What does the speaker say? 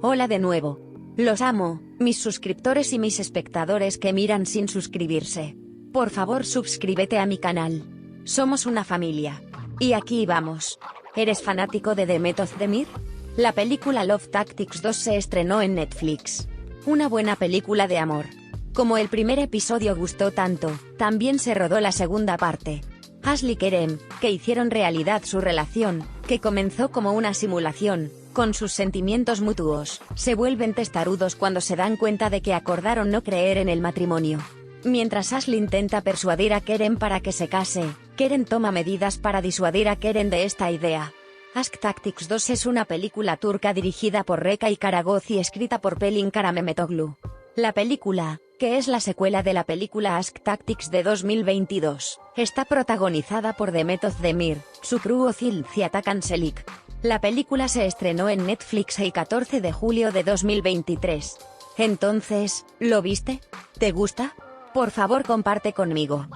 Hola de nuevo. Los amo, mis suscriptores y mis espectadores que miran sin suscribirse. Por favor suscríbete a mi canal. Somos una familia. Y aquí vamos. ¿Eres fanático de Method Demir? La película Love Tactics 2 se estrenó en Netflix. Una buena película de amor. Como el primer episodio gustó tanto, también se rodó la segunda parte. Ashley Kerem, que hicieron realidad su relación, que comenzó como una simulación, con sus sentimientos mutuos, se vuelven testarudos cuando se dan cuenta de que acordaron no creer en el matrimonio. Mientras Ashley intenta persuadir a Keren para que se case, Keren toma medidas para disuadir a Keren de esta idea. Ask Tactics 2 es una película turca dirigida por Reka y Karagoz y escrita por Pelin Karamemetoglu. La película, que es la secuela de la película Ask Tactics de 2022, está protagonizada por Demetod Demir, Sukru Ozil y Atakan Selik. La película se estrenó en Netflix el 14 de julio de 2023. Entonces, ¿lo viste? ¿Te gusta? Por favor comparte conmigo.